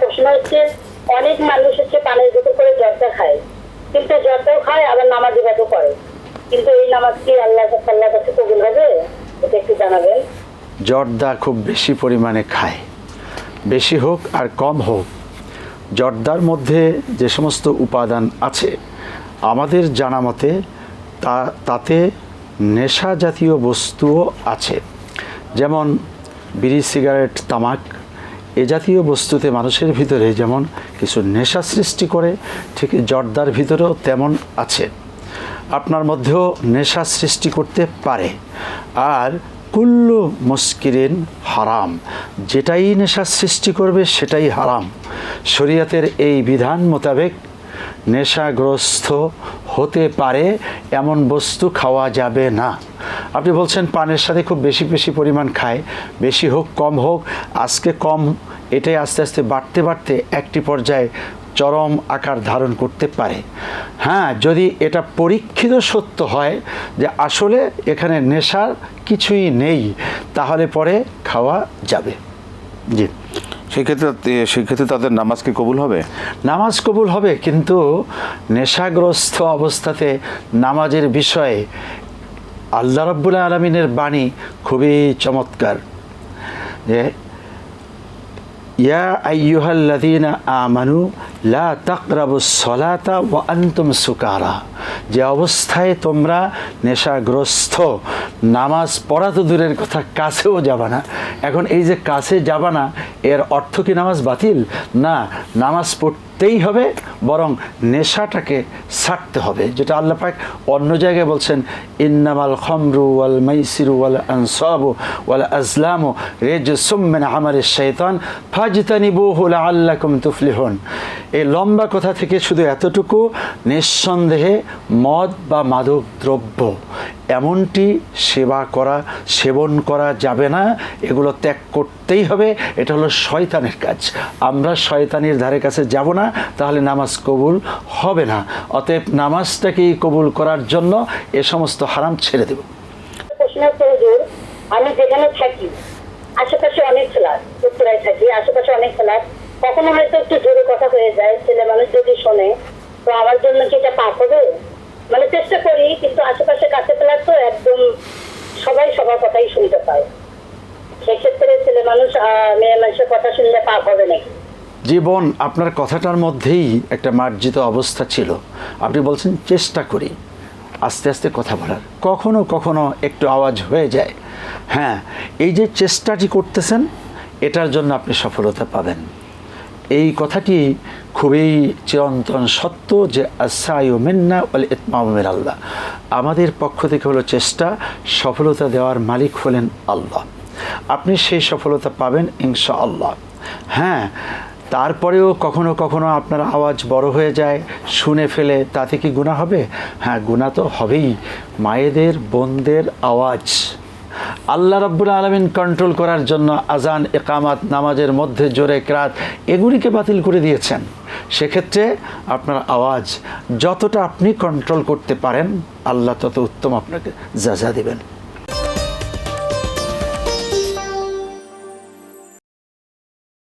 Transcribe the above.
প্রশ্ন হচ্ছে, অনেক মানুষ হচ্ছে পানের ভিতর করে জর্দা খায়। কিন্তু জর্দাও খায়, আবার নামাজ ইবাদও করে কিন্তু এই নামাজ কি আল্লাহ আল্লাহ কাছে কবুল হবে? এটা একটু জানাবেন। জর্দা খুব বেশি পরিমাণে খায়। বেশি হোক আর কম হোক, জর্দার মধ্যে যে সমস্ত উপাদান আছে, আমাদের জানা মতে তা, তাতে নেশা জাতীয় বস্তুও আছে। যেমন বিড়ি, সিগারেট, তামাক এ জাতীয় বস্তুতে মানুষের ভিতরে যেমন কিছু নেশা সৃষ্টি করে, ঠিক জর্দার ভিতরেও তেমন আছে। আপনার মধ্যেও নেশা সৃষ্টি করতে পারে। আর কুল্লু মুস্কিরিন হারাম। যেটাই নেশা সৃষ্টি করবে, সেটাই হারাম। শরীয়তের এই বিধান মোতাবেক নেশাগ্রস্ত হতে পারে, এমন বস্তু খাওয়া যাবে না। আপনি বলছেন পানের সাথে খুব বেশি বেশি পরিমাণ খায়, বেশি হোক, কম হোক, আজকে কম এটাই আস্তে আস্তে বাড়তে বাড়তে একটি পর্যায়ে চরম আকার ধারণ করতে পারে। হ্যাঁ যদি এটা পরীক্ষিত সত্য হয় যে আসলে এখানে নেশার কিছুই নেই তাহলে পরে খাওয়া যাবে। জি। সেক্ষেত্রে সেক্ষেত্রে তাদের নামাজ কি কবুল হবে? নামাজ কবুল হবে কিন্তু নেশাগ্রস্ত অবস্থাতে নামাজের বিষয়ে আল্লাহ রব্বুল আলমিনের বাণী খুবই চমৎকার। যে ইয়া আইয়ুহাল্লাযীনা আমানু লা তাকরাবুস সলাতা ও আনতুম সুকারা। যে অবস্থায় তোমরা নেশাগ্রস্ত, নামাজ পড়া তো দূরের কথা, কাছেও যাবা না। এখন এই যে কাছে যাবা না, এর অর্থ কি নামাজ বাতিল? না, নামাজ পড়তেই হবে বরং নেশাটাকে ছাড়তে হবে, যেটা আল্লাহ পাক অন্য জায়গায় বলছেন, ইন্নামাল খমরু ওয়াল মাইসিরু ওয়াল আনসাবু ওয়াল আজলামু রেজসুম মিন আমালি শাইতান ফাজতানিবুহু লাআল্লাকুম তুফলিহুন। এই লম্বা কথা থেকে শুধু এতটুকু, নিঃসন্দেহে মদ বা মাদক দ্রব্য এমনটি সেবা করা, সেবন করা যাবে না। এগুলো ত্যাগ করতেই হবে। এটা হলো শয়তানের কাজ। আমরা শয়তানির ধারে কাছে যাব না, তাহলে নামাজ কবুল হবে না। অতএব নামাজটাকেই কবুল করার জন্য এ সমস্ত হারাম ছেড়ে দেব। আমি যেখানে থাকি, আশেপাশে অনেক ফ্ল্যাট উত্তরায় থাকি, আশেপাশে অনেক ফ্ল্যাট কখনো হয়তো একটু জোরে কথা হয়ে যায়, ছেলে মানুষ যদি শোনে, তো আমার জন্য কি এটা পাপ হবে? মানে চেষ্টা করি, কিন্তু আশেপাশে কাছে ফ্ল্যাট তো একদম সবাই সবার কথাই শুনতে পায়। সেক্ষেত্রে ছেলে মানুষ মেয়ে মানুষের কথা শুনলে পাপ হবে নাকি? জীবন আপনার কথাটার মধ্যেই একটা মার্জিত অবস্থা ছিল। আপনি বলছেন, চেষ্টা করি আস্তে আস্তে কথা বলার। কখনো কখনো একটু আওয়াজ হয়ে যায়। হ্যাঁ এই যে চেষ্টাটি করতেছেন, এটার জন্য আপনি সফলতা পাবেন। এই কথাটি খুবই চিরন্তন সত্য যে আসায়ু মিন্না ওয়াল ইতমামের আল্লাহ আমাদের পক্ষ থেকে হলো চেষ্টা সফলতা দেওয়ার মালিক হলেন আল্লাহ। আপনি সেই সফলতা পাবেন ইনশা আল্লাহ হ্যাঁ তারপরেও কখনো কখনো আপনার আওয়াজ বড় হয়ে যায়, শুনে ফেলে, তাতে কি গুণা হবে? হ্যাঁ গুণা তো হবেই। মায়েদের, বোনদের আওয়াজ। আল্লাহ রব্বুল আলমিন কন্ট্রোল করার জন্য আজান একামাত নামাজের মধ্যে জোরে ক্রাত এগুলিকে বাতিল করে দিয়েছেন। সেক্ষেত্রে আপনার আওয়াজ যতটা আপনি কন্ট্রোল করতে পারেন, আল্লাহ তত উত্তম আপনাকে যা যা দেবেন।